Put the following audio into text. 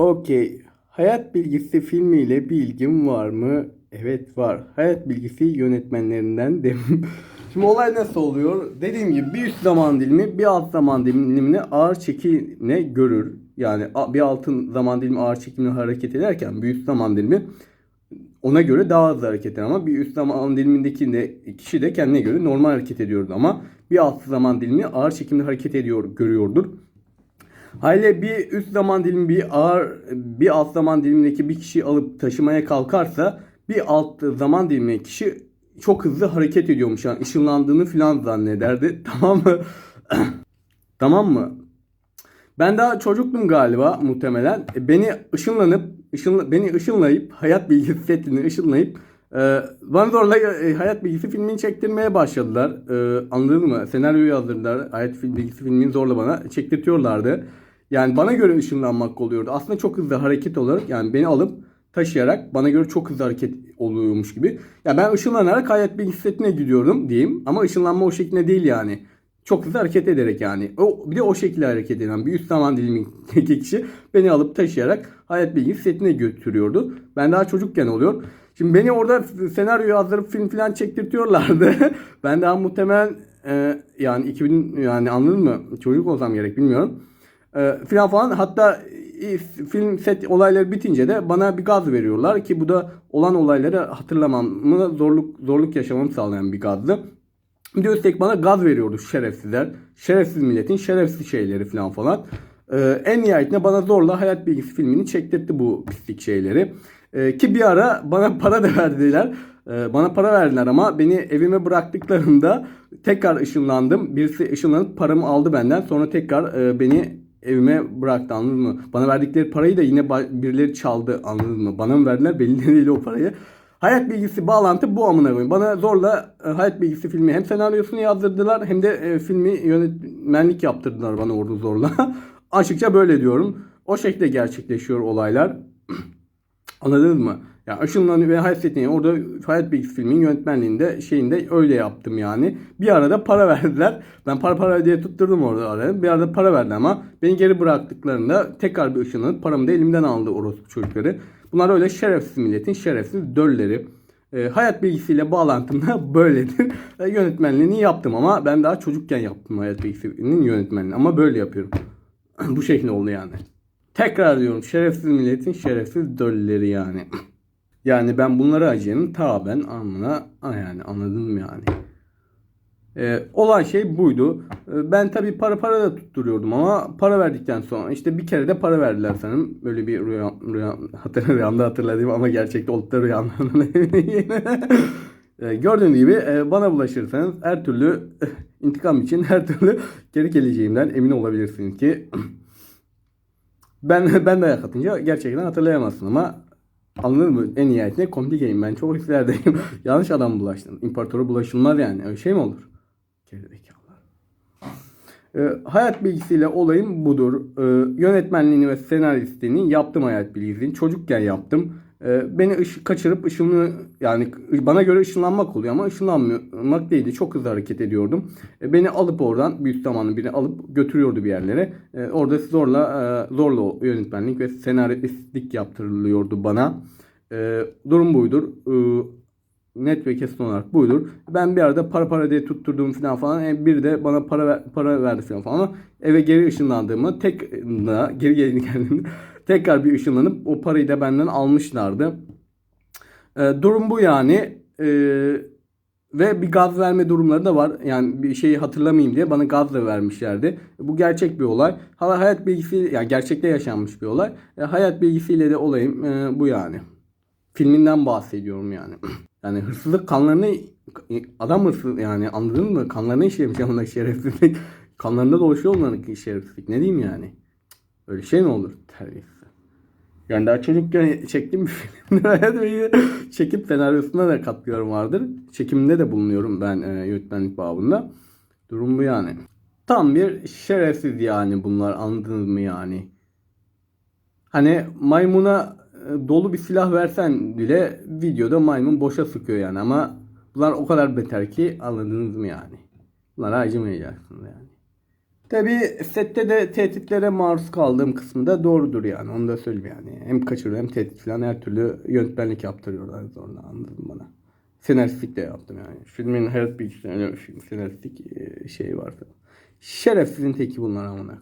Okey. Hayat Bilgisi filmiyle bir ilgim var mı? Evet var. Hayat Bilgisi yönetmenlerinden de. Şimdi olay nasıl oluyor? Dediğim gibi bir üst zaman dilimi bir alt zaman dilimini ağır çekimle görür. Yani bir altın zaman dilimi ağır çekimle hareket ederken bir üst zaman dilimi ona göre daha hızlı hareket eder ama bir üst zaman dilimindeki de kişi de kendine göre normal hareket ediyordu ama bir alt zaman dilimi ağır çekimle hareket ediyor görüyordur. Hale bir üst zaman dilimi bir ağır bir alt zaman dilimindeki bir kişiyi alıp taşımaya kalkarsa bir alt zaman dilimindeki kişi çok hızlı hareket ediyormuş. Yani ışınlandığını falan zannederdi. Tamam mı? tamam mı? Ben daha çocuktum galiba muhtemelen. E, Beni ışınlanıp ışınla, beni ışınlayıp hayat bilgisi setini ışınlayıp e, bana zorla e, hayat bilgisi filmini çektirmeye başladılar. E, anladın mı? Senaryoyu yazdırdılar. Hayat bilgisi filmini zorla bana çektirtiyorlardı. Yani bana göre ışınlanmak oluyordu. Aslında çok hızlı hareket olarak yani beni alıp taşıyarak bana göre çok hızlı hareket oluyormuş gibi. Ya ben ışınlanarak hayat bilgisi setine gidiyordum diyeyim ama ışınlanma o şekilde değil yani. Çok hızlı hareket ederek yani. O, bir de o şekilde hareket eden bir üst zaman dilimindeki kişi beni alıp taşıyarak hayat bilgisi setine götürüyordu. Ben daha çocukken oluyor. Şimdi beni orada senaryo yazdırıp film falan çektirtiyorlardı. ben daha muhtemelen e, yani 2000 yani anladın mı? Çocuk olsam gerek bilmiyorum. E, filan falan hatta film set olayları bitince de bana bir gaz veriyorlar ki bu da olan olayları hatırlamamı zorluk zorluk yaşamamı sağlayan bir gazdı. Bir de üstelik bana gaz veriyordu şerefsizler. Şerefsiz milletin şerefsiz şeyleri falan falan. Ee, en nihayetinde bana zorla Hayat Bilgisi filmini çektirtti bu pislik şeyleri. Ee, ki bir ara bana para da verdiler. Ee, bana para verdiler ama beni evime bıraktıklarında tekrar ışınlandım. Birisi ışınlanıp paramı aldı benden. Sonra tekrar e, beni evime bıraktı anladın mı? Bana verdikleri parayı da yine birileri çaldı anladın mı? Bana mı verdiler belli değil o parayı. Hayat bilgisi bağlantı bu amına koyayım. Bana zorla e, hayat bilgisi filmi hem senaryosunu yazdırdılar hem de e, filmi yönetmenlik yaptırdılar bana orada zorla. Açıkça böyle diyorum. O şekilde gerçekleşiyor olaylar. Anladınız mı? Ya ışınlanı ve hayat setini orada hayat bilgisi filmin yönetmenliğinde şeyinde öyle yaptım yani. Bir arada para verdiler. Ben para para diye tutturdum orada araya. Bir arada para verdiler ama beni geri bıraktıklarında tekrar bir ışınlanıp paramı da elimden aldı orospu çocukları. Bunlar öyle şerefsiz milletin şerefsiz dölleri. E, hayat bilgisiyle bağlantım da böyledir. E, yönetmenliğini yaptım ama ben daha çocukken yaptım hayat bilgisinin yönetmenliğini. Ama böyle yapıyorum. Bu şekilde oldu yani. Tekrar diyorum şerefsiz milletin şerefsiz dölleri yani. Yani ben bunları acıyanın ta ben amına ah yani anladın mı yani. Ee, olan şey buydu. Ee, ben tabii para para da tutturuyordum ama para verdikten sonra işte bir kere de para verdiler sanırım. Böyle bir rüya, rüya hatır, rüyamda hatırladığım ama gerçekte da rüyamdan Ee, Gördüğünüz gibi e, bana bulaşırsanız her türlü intikam için her türlü geri geleceğimden emin olabilirsiniz ki ben ben dayak atınca gerçekten hatırlayamazsın ama anladın mı? En nihayetinde komplikeyim ben çok hisslerdeyim. Yanlış adam bulaştın. İmparatora bulaşılmaz yani. Öyle şey mi olur? Gerizekalılar. Ee, hayat bilgisiyle olayım budur. Ee, yönetmenliğini ve senaristliğini yaptım hayat bilgisini. Çocukken yaptım. Ee, beni ış- kaçırıp ışınlı yani bana göre ışınlanmak oluyor ama ışınlanmak değildi. Çok hızlı hareket ediyordum. Ee, beni alıp oradan büyük zamanlı birini alıp götürüyordu bir yerlere. Ee, orada zorla e, zorla yönetmenlik ve senaristlik yaptırılıyordu bana. Ee, durum buydur. Ee, net ve kesin olarak buydur. Ben bir arada para para diye tutturduğum falan falan e, bir de bana para ver- para verdi falan falan eve geri ışınlandığımı tek geri geri geldiğimde tekrar bir ışınlanıp o parayı da benden almışlardı. E, durum bu yani. E, ve bir gaz verme durumları da var. Yani bir şeyi hatırlamayayım diye bana gaz da vermişlerdi. Bu gerçek bir olay. Hala hayat bilgisi yani gerçekte yaşanmış bir olay. E, hayat bilgisiyle de olayım e, bu yani. Filminden bahsediyorum yani. Yani hırsızlık kanlarını adam hırsız yani anladın mı? Kanlarını işlemiş onların şerefsizlik. Kanlarında dolaşıyor onların şerefsizlik. Ne diyeyim yani? Öyle şey mi olur? Terbiyesiz. Yani daha çocukken çektiğim bir filmde çekip senaryosuna da katkılarım vardır. Çekiminde de bulunuyorum ben e, yönetmenlik babında. Durum bu yani. Tam bir şerefsiz yani bunlar anladınız mı yani? Hani maymuna e, dolu bir silah versen bile videoda maymun boşa sıkıyor yani ama bunlar o kadar beter ki anladınız mı yani? Bunlara acımayacaksınız yani. Tabii sette de tehditlere maruz kaldığım kısmı da doğrudur yani. Onu da söyleyeyim yani. Hem kaçırıyor hem tehdit falan her türlü yönetmenlik yaptırıyorlar zorla anladın bana. Senaristlik de yaptım yani. Filmin hayat film. Senaristlik şey vardı. Şerefsizin teki bunlar amına.